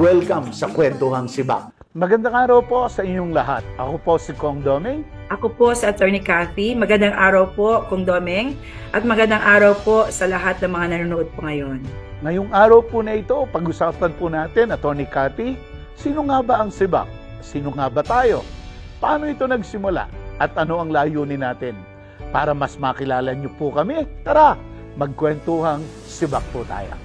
Welcome sa Kwentuhang Sibak. Magandang araw po sa inyong lahat. Ako po si Kong Doming. Ako po si Attorney Cathy. Magandang araw po, Kung Domeng. At magandang araw po sa lahat ng mga nanonood po ngayon. Ngayong araw po na ito, pag-usapan po natin, Atty. Cathy, sino nga ba ang Sibak? Sino nga ba tayo? Paano ito nagsimula? At ano ang layunin natin? Para mas makilala niyo po kami, tara, magkwentuhang Sibak po tayo.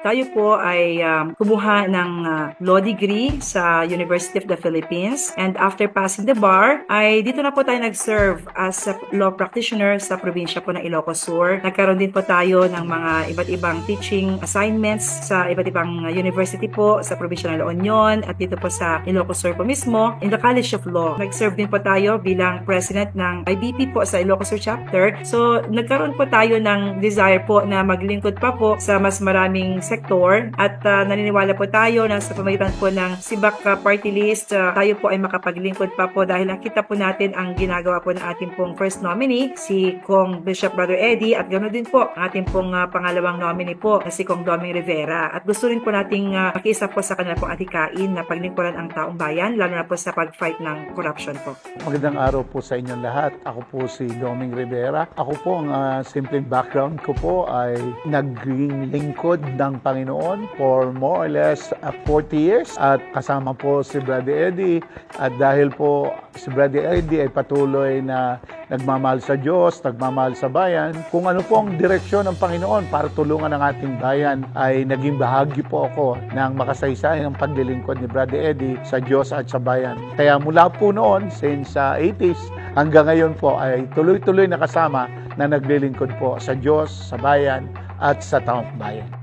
Tayo po ay um, kumuha ng uh, law degree sa University of the Philippines and after passing the bar ay dito na po tayo nag-serve as a law practitioner sa probinsya po ng Ilocos Sur. Nagkaroon din po tayo ng mga iba't ibang teaching assignments sa iba't ibang uh, university po sa probinsya ng La Union at dito po sa Ilocos Sur po mismo in the College of Law. Nag-serve din po tayo bilang president ng IBP po sa Ilocos Sur chapter. So nagkaroon po tayo ng desire po na maglingkod pa po sa mas maraming sektor at uh, naniniwala po tayo na sa pamagitan po ng Sibak uh, Party List uh, tayo po ay makapaglingkod pa po dahil nakita po natin ang ginagawa po ng ating pong first nominee si Kong Bishop Brother Eddie at ganoon din po ang ating pong uh, pangalawang nominee po na si Kong Doming Rivera at gusto rin po nating uh, makiisa po sa kanila pong atikain na paglingkuran ang taong bayan lalo na po sa pag-fight ng corruption po. Magandang araw po sa inyong lahat. Ako po si Doming Rivera. Ako po ang ah, simpleng background ko po ay naging lingkod ng Panginoon for more or less ah, 40 years at kasama po si Brother Eddie at dahil po si Brother Eddie ay patuloy na nagmamahal sa Diyos, nagmamahal sa bayan, kung ano po ang direksyon ng Panginoon para tulungan ang ating bayan ay naging bahagi po ako ng makasaysay ng paglilingkod ni Brother Eddie sa Diyos at sa bayan. Kaya mula po noon, since sa 80s, hanggang ngayon po ay tuloy-tuloy na kasama na naglilingkod po sa Diyos, sa bayan, at sa taong bayan.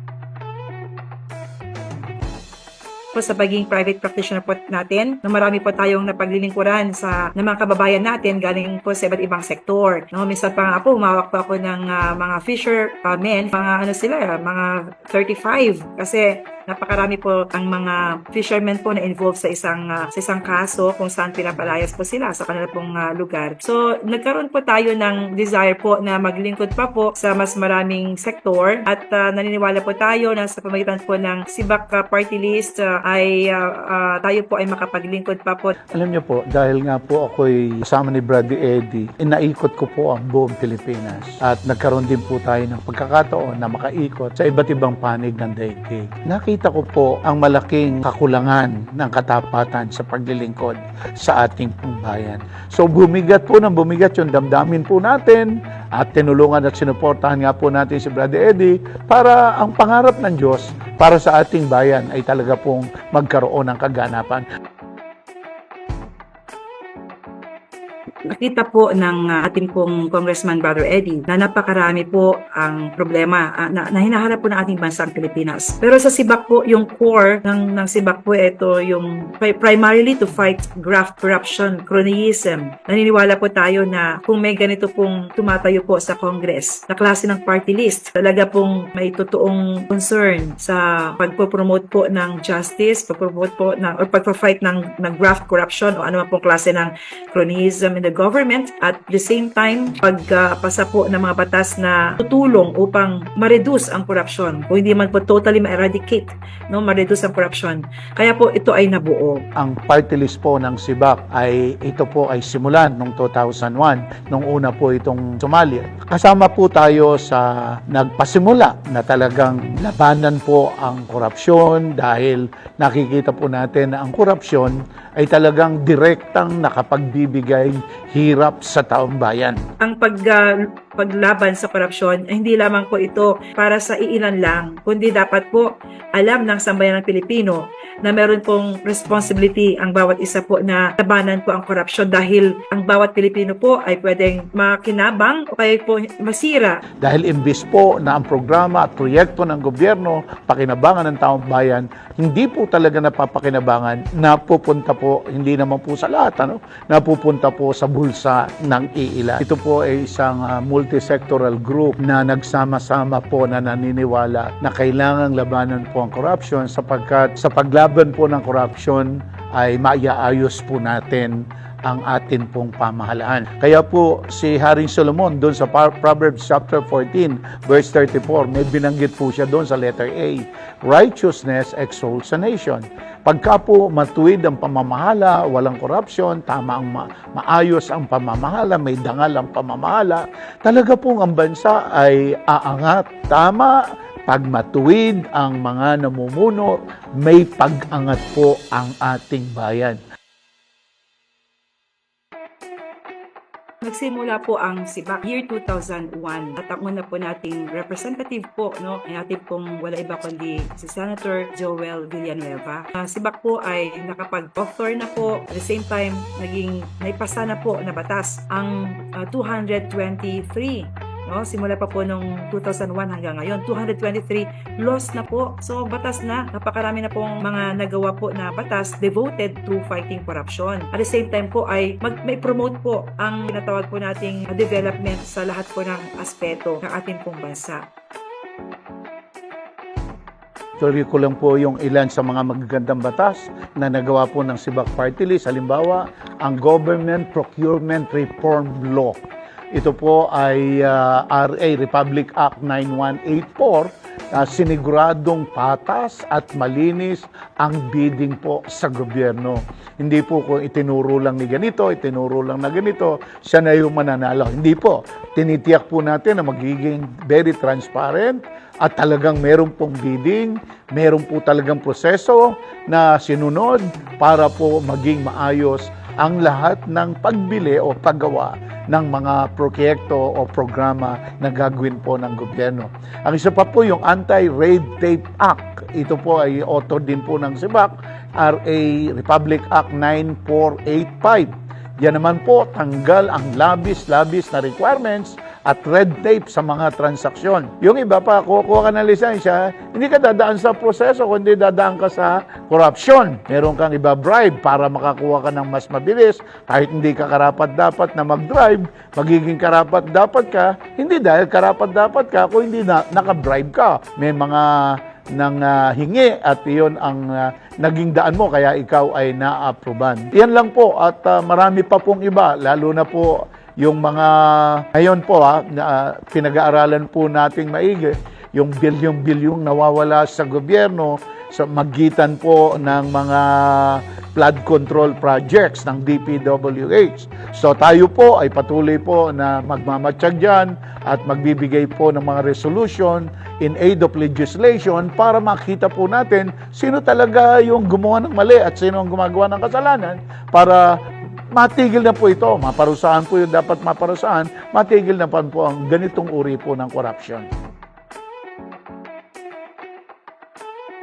Po sa pagiging private practitioner po natin na marami po tayong napaglilingkuran sa ng mga kababayan natin galing po sa iba't ibang sektor. No, minsan pa nga po, humawak pa ako ng ah, mga fishermen, mga ano sila, mga 35 kasi napakarami po ang mga fishermen po na involved sa isang ah, sa isang kaso kung saan pinapalayas po sila sa kanila pong ah, lugar. So, nagkaroon po tayo ng desire po na maglingkod pa po sa mas maraming sektor at ah, naniniwala po tayo na sa pamagitan po ng Sibak Party List ah, ay ah, ah, tayo po ay makapaglingkod pa po Alam niyo po, dahil nga po ako'y kasama ni Brother Eddie, inaikot ko po ang buong Pilipinas. At nagkaroon din po tayo ng pagkakataon na makaikot sa iba't ibang panig ng daigdig. Nakita ko po ang malaking kakulangan ng katapatan sa paglilingkod sa ating pong bayan. So bumigat po ng bumigat yung damdamin po natin at tinulungan at sinuportahan nga po natin si Brother Eddie para ang pangarap ng Diyos para sa ating bayan ay talaga pong magkaroon ng kaganapan. Nakita po ng uh, ating pong Congressman Brother Eddie na napakarami po ang problema ah, na, na hinaharap po ng ating bansang Pilipinas. Pero sa Sibak po, yung core ng, ng Sibak po, ito yung pri- primarily to fight graft corruption, cronyism. Naniniwala po tayo na kung may ganito pong tumatayo po sa Congress na klase ng party list, talaga pong may totoong concern sa pagpo-promote po ng justice, pagpo-promote po ng, or pagpo-fight ng, ng graft corruption o ano man pong klase ng cronyism in the government at the same time pagpasa po ng mga batas na tutulong upang ma-reduce ang korupsyon. Kung hindi man po totally ma-eradicate no ma-reduce ang korupsyon. Kaya po ito ay nabuo. Ang party list po ng SIBAC ay ito po ay simulan noong 2001 nung una po itong sumali. Kasama po tayo sa nagpasimula na talagang labanan po ang korupsyon dahil nakikita po natin na ang korupsyon ay talagang direktang nakapagbibigay hirap sa taong bayan. ang pag ah, paglaban sa korupsyon hindi lamang po ito para sa iilan lang kundi dapat po alam ng sambayan ng Pilipino na meron pong responsibility ang bawat isa po na labanan po ang korupsyon dahil ang bawat Pilipino po ay pwedeng makinabang o kaya po masira. Dahil imbis po na ang programa at proyekto ng gobyerno, pakinabangan ng taong bayan, hindi po talaga napapakinabangan, napupunta po, hindi naman po sa lahat, ano, napupunta po sa bulsa ng iila. Ito po ay isang ah, multisectoral group na nagsama-sama po na naniniwala na kailangang labanan po ang corruption sapagkat sa paglaban po ng corruption ay maiaayos po natin ang atin pong pamahalaan. Kaya po si Haring Solomon doon sa Proverbs chapter 14 verse 34, may binanggit po siya doon sa letter A, righteousness exalts a nation. Pagka po matuwid ang pamamahala, walang korupsyon, tama ang ma- maayos ang pamamahala, may dangal ang pamamahala, talaga pong ang bansa ay aangat. Tama, pag matuwid ang mga namumuno, may pag-angat po ang ating bayan. Nagsimula po ang SIBAC year 2001 at ang una po nating representative po no ay ating pong wala iba kundi si Senator Joel Villanueva. Uh, SIBAC po ay nakapag-author na po at the same time naging naipasa na po na batas ang ah, 223 no? Simula pa po nung 2001 hanggang ngayon 223 laws na po. So batas na. Napakarami na pong mga nagawa po na batas devoted to fighting corruption. At the same time po ay mag, may promote po ang tinatawag po nating development sa lahat po ng aspeto ng ating pong bansa. Tuloy ko lang po yung ilan sa mga magagandang batas na nagawa po ng Sibak Party List. Halimbawa, ang Government Procurement Reform Law. Ito po ay ah, RA Republic Act 9184 na siniguradong patas at malinis ang bidding po sa gobyerno. Hindi po kung itinuro lang ni ganito, itinuro lang na ganito, siya na yung mananalo. Hindi po. Tinitiyak po natin na magiging very transparent at talagang meron pong bidding, meron po talagang proseso na sinunod para po maging maayos ang lahat ng pagbili o paggawa ng mga proyekto o programa na gagawin po ng gobyerno. Ang isa pa po yung Anti-Red Tape Act. Ito po ay author din po ng SIBAC, RA Republic Act 9485. Yan naman po, tanggal ang labis-labis na requirements at red tape sa mga transaksyon. Yung iba pa, kukuha ka ng lisensya, hindi ka dadaan sa proseso, kundi dadaan ka sa corruption. Meron kang iba bribe para makakuha ka ng mas mabilis. Kahit hindi ka karapat-dapat na mag-drive, magiging karapat-dapat ka, hindi dahil karapat-dapat ka, kung hindi na, naka-bribe ka. May mga ng ah, hingi at iyon ang ah, naging daan mo kaya ikaw ay na-aproban. Yan lang po at ah, marami pa pong iba lalo na po yung mga ngayon po ha, na, ah, pinag-aaralan po nating maigi yung bilyong-bilyong nawawala sa gobyerno sa magitan po ng mga flood control projects ng DPWH. So tayo po ay patuloy po na magmamatsyag dyan at magbibigay po ng mga resolution in aid of legislation para makita po natin sino talaga yung gumawa ng mali at sino ang gumagawa ng kasalanan para matigil na po ito. Maparusahan po yung dapat maparusahan. Matigil na po ang ganitong uri po ng corruption.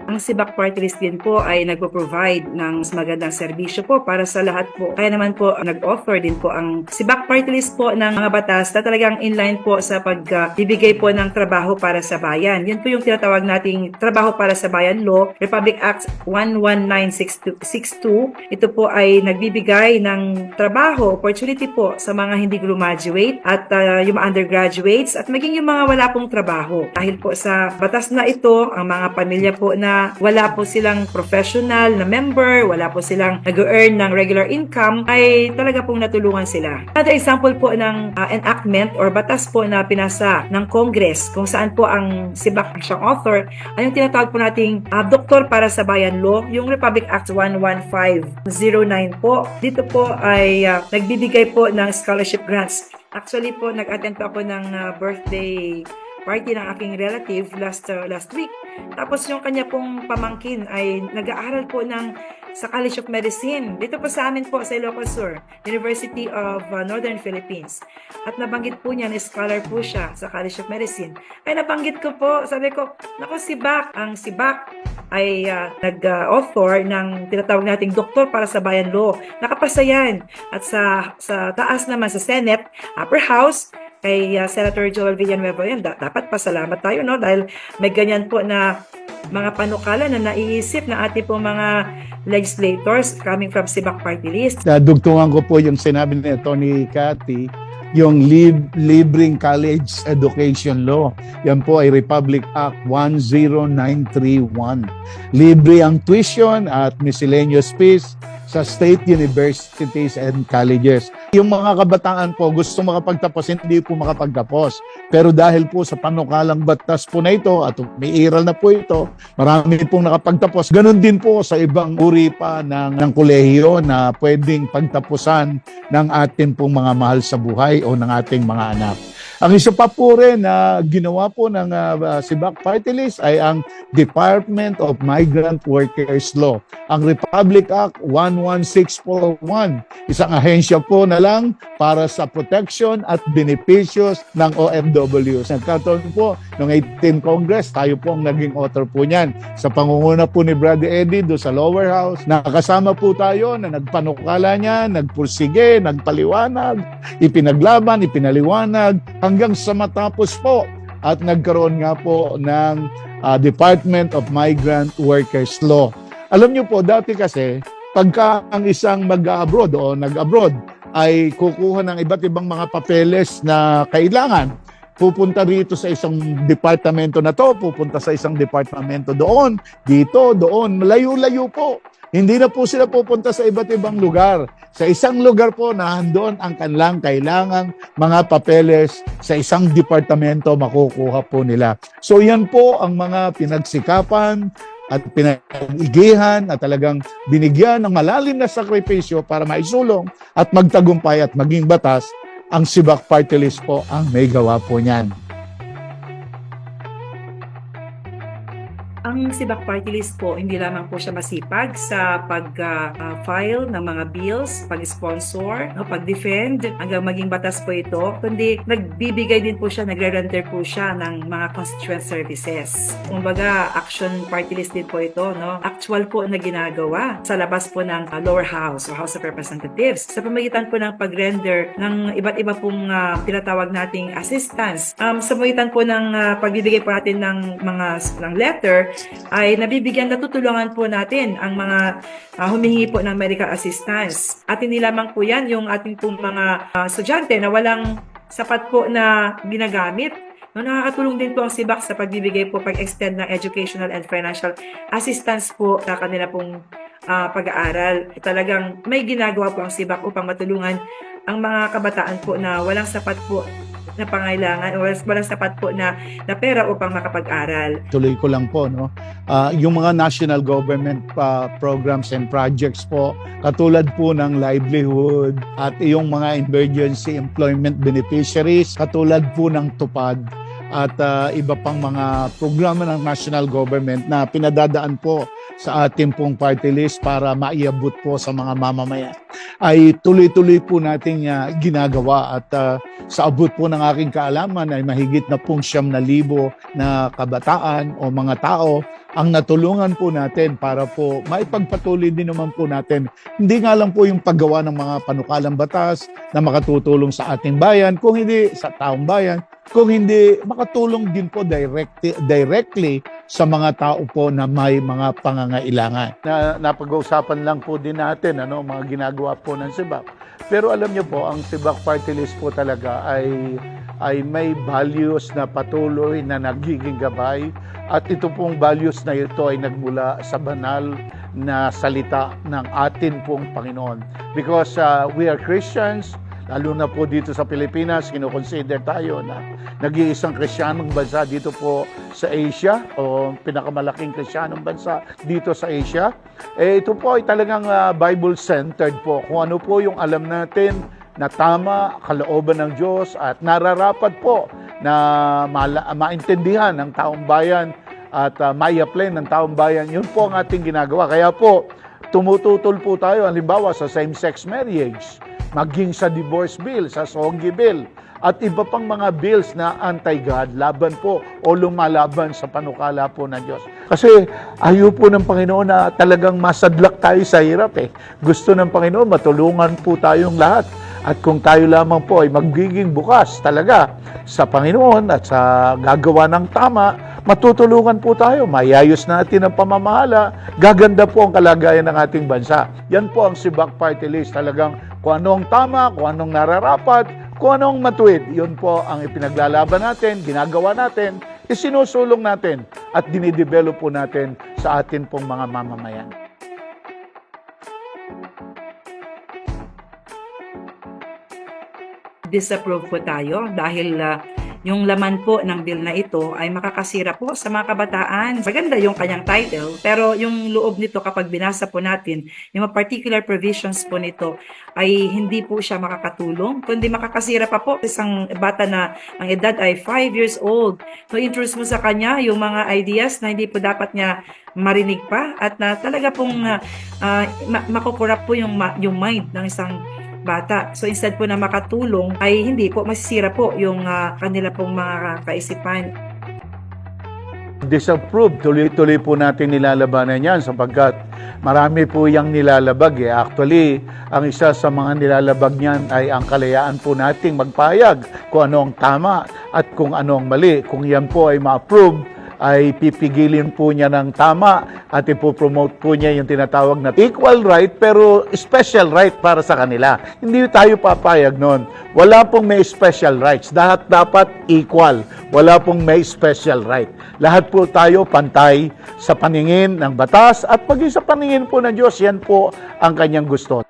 Ang Sibak Party List din po ay nagpo-provide ng magandang serbisyo po para sa lahat po. Kaya naman po nag-offer din po ang Sibak Party List po ng mga batas na talagang inline po sa pagbibigay po ng trabaho para sa bayan. Yun po yung tinatawag nating Trabaho para sa Bayan Law, Republic Act 11962. Ito po ay nagbibigay ng trabaho, opportunity po sa mga hindi graduate at uh, yung undergraduates at maging yung mga wala pong trabaho. Dahil po sa batas na ito, ang mga pamilya po na wala po silang professional na member, wala po silang nag-earn ng regular income, ay talaga pong natulungan sila. Another example po ng uh, enactment or batas po na pinasa ng Congress kung saan po ang sibak siyang author ay yung tinatawag po nating uh, Doktor para sa Bayan Law, yung Republic Act 11509 po. Dito po ay uh, nagbibigay po ng scholarship grants. Actually po, nag-attend po ako ng uh, birthday party ng aking relative last uh, last week. Tapos yung kanya pong pamangkin ay nag-aaral po ng sa College of Medicine. Dito po sa amin po sa Ilocos Sur, University of uh, Northern Philippines. At nabanggit po niya na scholar po siya sa College of Medicine. Ay nabanggit ko po, sabi ko, nako si Bak, ang si Bak ay uh, nag-author ng tinatawag nating doktor para sa bayan law. Nakapasa yan. At sa, sa taas naman sa Senate, Upper House, kay uh, Senator Joel Villanueva yan, da- dapat pasalamat tayo no dahil may ganyan po na mga panukala na naiisip ng ating po mga legislators coming from Sibak Party List. Dugtungan ko po yung sinabi ni Tony Cathy, yung lib- libreng college education law. Yan po ay Republic Act 10931. Libre ang tuition at miscellaneous fees sa state universities and colleges. Yung mga kabataan po gusto makapagtapos, hindi po makapagtapos. Pero dahil po sa panukalang batas po na ito at may iral na po ito, marami pong nakapagtapos. Ganon din po sa ibang uri pa ng, ng kolehiyo na pwedeng pagtapusan ng atin pong mga mahal sa buhay o ng ating mga anak. Ang isa pa po rin na ginawa po ng uh, Sibak Party List ay ang Department of Migrant Workers Law. Ang Republic Act 11641, isang ahensya po na lang para sa protection at beneficios ng OFWs. Nagkataon po, noong 18 Congress, tayo po ang naging author po niyan. Sa pangunguna po ni Brother Eddie do sa lower house, nakasama po tayo na nagpanukala niya, nagpursige, nagpaliwanag, ipinaglaban, ipinaliwanag, hanggang sa matapos po at nagkaroon nga po ng ah, Department of Migrant Workers Law. Alam niyo po, dati kasi, pagka ang isang mag-abroad o nag-abroad ay kukuha ng iba't ibang mga papeles na kailangan, pupunta rito sa isang departamento na to, pupunta sa isang departamento doon, dito, doon, malayo-layo po. Hindi na po sila pupunta sa iba't ibang lugar. Sa isang lugar po na doon ang kanilang kailangang mga papeles sa isang departamento makukuha po nila. So yan po ang mga pinagsikapan at pinag-igihan at talagang binigyan ng malalim na sakripisyo para maisulong at magtagumpay at maging batas ang Sibak Party List po ang may gawa po niyan. Ang Sibak Party List po, hindi lamang po siya masipag sa pag-file ng mga bills, pag-sponsor, no, pag-defend, hanggang maging batas po ito, kundi nagbibigay din po siya, nagre-render po siya ng mga constituent services. Kumbaga, action party list din po ito, no? Actual po na ginagawa sa labas po ng uh, lower house o House of Representatives sa pamagitan po ng pag-render ng iba't iba pong uh, tinatawag nating assistance. Um, sa pamagitan po ng uh, pagbibigay po natin ng mga ng letter, ay nabibigyan natutulungan po natin ang mga uh, humingi po ng medical assistance. At hindi lamang po yan yung ating pong mga uh, estudyante na walang sapat po na ginagamit. No, nakakatulong din po ang SIBAC sa pagbibigay po, pag-extend ng educational and financial assistance po sa kanila pong uh, pag-aaral. Talagang may ginagawa po ang SIBAC upang matulungan ang mga kabataan po na walang sapat po na pangailangan o walang sapat po na, na pera upang makapag-aral. Tuloy ko lang po, no? Ah, yung mga national government pa programs and projects po, katulad po ng livelihood at yung mga emergency employment beneficiaries, katulad po ng tupad at ah, iba pang mga programa ng national government na pinadadaan po sa ating pong party list para maiabot po sa mga mamamayan ay tuloy-tuloy po nating ah, ginagawa at ah, sa abot po ng aking kaalaman ay mahigit na pong siyam na libo na kabataan o mga tao ang natulungan po natin para po maipagpatuloy din naman po natin. Hindi nga lang po yung paggawa ng mga panukalang batas na makatutulong sa ating bayan, kung hindi sa taong bayan, kung hindi makatulong din po directly, directly sa mga tao po na may mga pangangailangan. Na, napag-uusapan lang po din natin ano, mga ginagawa po ng SIBAC. Pero alam niyo po, ang SIBAC Party List po talaga ay ay may values na patuloy na nagiging gabay at ito pong values na ito ay nagmula sa banal na salita ng atin pong Panginoon. Because uh, we are Christians, lalo na po dito sa Pilipinas, kinoconsider tayo na nag-iisang kristyanong bansa dito po sa Asia o pinakamalaking kristyanong bansa dito sa Asia. Eh, ito po ay talagang uh, Bible-centered po. Kung ano po yung alam natin na tama, kalooban ng Diyos at nararapat po na mala- maintindihan ng taong bayan at uh, mai-apply ng taong bayan. Yun po ang ating ginagawa. Kaya po, tumututol po tayo, halimbawa sa same-sex marriage, maging sa divorce bill, sa SOGI bill, at iba pang mga bills na anti-God, laban po o lumalaban sa panukala po ng Diyos. Kasi ayaw po ng Panginoon na talagang masadlak tayo sa hirap eh. Gusto ng Panginoon, matulungan po tayong lahat. At kung tayo lamang po ay magiging bukas talaga sa Panginoon at sa gagawa ng tama, matutulungan po tayo, mayayos natin ang pamamahala, gaganda po ang kalagayan ng ating bansa. Yan po ang Sibak Party List, talagang kung anong tama, kung anong nararapat, kung anong matuwid, yun po ang ipinaglalaban natin, ginagawa natin, isinusulong natin at dinidevelop po natin sa atin pong mga mamamayan. Disapprove po tayo dahil uh, yung laman po ng bill na ito ay makakasira po sa mga kabataan. Maganda yung kanyang title, pero yung loob nito kapag binasa po natin, yung mga particular provisions po nito ay hindi po siya makakatulong, kundi makakasira pa po isang bata na ang edad ay 5 years old. So, introduce mo sa kanya yung mga ideas na hindi po dapat niya marinig pa at na talaga pong uh, ma- makukurap po yung, yung mind ng isang bata. So instead po na makatulong ay hindi po masisira po yung ah, kanila pong mga kaisipan. Disapprove, tuloy-tuloy po natin nilalabanan yan sapagkat marami po yung nilalabag. Eh. Actually, ang isa sa mga nilalabag niyan ay ang kalayaan po nating magpayag kung ano ang tama at kung ano ang mali. Kung yan po ay ma-approve, ay pipigilin po niya ng tama at ipopromote po niya yung tinatawag na equal right pero special right para sa kanila. Hindi tayo papayag noon. Wala pong may special rights. Lahat dapat equal. Wala pong may special right. Lahat po tayo pantay sa paningin ng batas at pag sa paningin po ng Diyos, yan po ang kanyang gusto.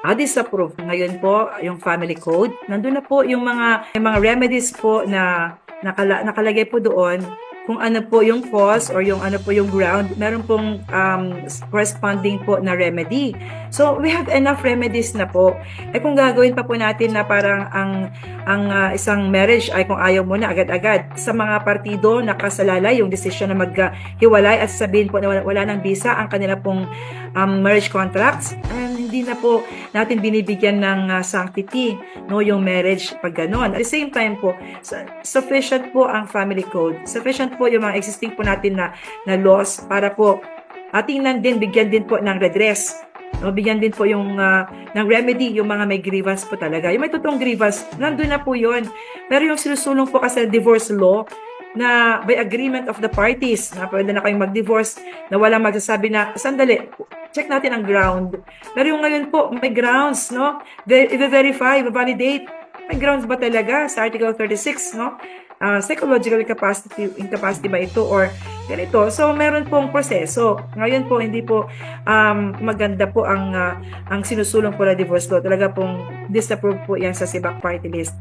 Ah, disapprove. Ngayon po, yung family code, nandun na po yung mga, yung mga remedies po na nakala, nakalagay po doon kung ano po yung cause or yung ano po yung ground, meron pong um, corresponding po na remedy. So, we have enough remedies na po. Eh kung gagawin pa po natin na parang ang ang ah, isang marriage ay kung ayaw mo na agad-agad sa mga partido nakasalalay yung desisyon na maghiwalay at sabihin po na wala, wala ng visa ang kanila pong um, marriage contracts and hindi na po natin binibigyan ng ah, sanctity no yung marriage pag ganon. At the same time po su- sufficient po ang family code. Sufficient po yung mga existing po natin na na laws para po ating nan din bigyan din po ng redress No, bigyan din po yung ah, ng remedy yung mga may grievance po talaga. Yung may totoong grievance, nandun na po yun. Pero yung sinusulong po kasi divorce law, na by agreement of the parties, na pwede na kayong mag-divorce, na walang magsasabi na, sandali, check natin ang ground. Pero yung ngayon po, may grounds, no? Ver- I-verify, validate. May grounds ba talaga sa Article 36, no? Ah, psychological capacity, incapacity ba ito or ganito. So, meron pong proseso. Ngayon po, hindi po um, maganda po ang ah, ang sinusulong po na divorce law. Talaga pong disapprove po yan sa SIBAC party list.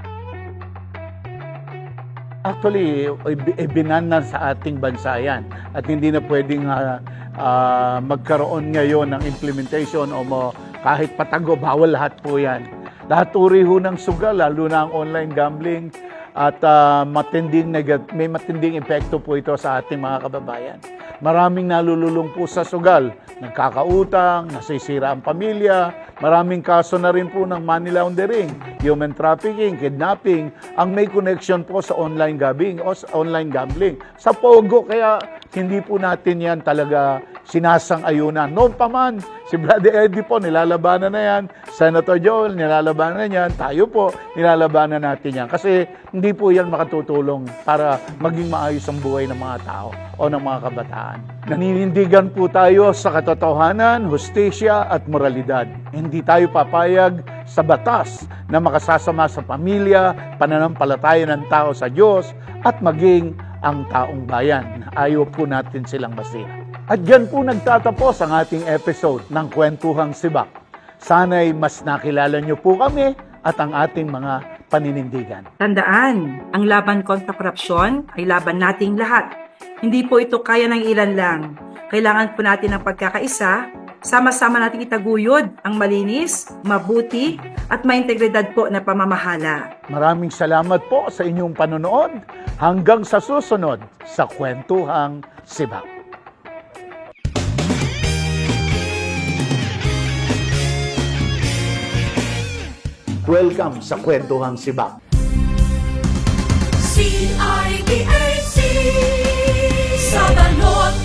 Actually, i- ibinan na sa ating bansa yan. At hindi na pwedeng ah, ah, magkaroon ngayon ng implementation o mo, kahit patago, bawal lahat po yan. Lahat uri ho ng sugal, lalo na ang online gambling at ah, matinding negat- may matinding epekto po ito sa ating mga kababayan. Maraming nalululong po sa sugal, nagkakautang, nasisira ang pamilya, maraming kaso na rin po ng money laundering, human trafficking, kidnapping, ang may connection po sa online gambling o sa online gambling. Sa Pogo, kaya hindi po natin yan talaga sinasang-ayunan. Noon pa man, si Brother Eddie po, nilalabanan na yan. Senator Joel, nilalabanan na yan. Tayo po, nilalabanan natin yan. Kasi hindi po yan makatutulong para maging maayos ang buhay ng mga tao o ng mga kabataan. Naninindigan po tayo sa katotohanan, hustisya at moralidad. Hindi tayo papayag sa batas na makasasama sa pamilya, pananampalataya ng tao sa Diyos at maging ang taong bayan. Ayaw po natin silang masira. At dyan po nagtatapos ang ating episode ng Kwentuhang Sibak. Sana'y mas nakilala niyo po kami at ang ating mga paninindigan. Tandaan, ang laban kontra korupsyon ay laban nating lahat. Hindi po ito kaya ng ilan lang. Kailangan po natin ng pagkakaisa, sama-sama nating itaguyod ang malinis, mabuti, at maintegridad po na pamamahala. Maraming salamat po sa inyong panonood. Hanggang sa susunod sa Kwentuhang Sibak. Welcome sa Kwentuhang Sibak. C-I-B-A-C Sa balon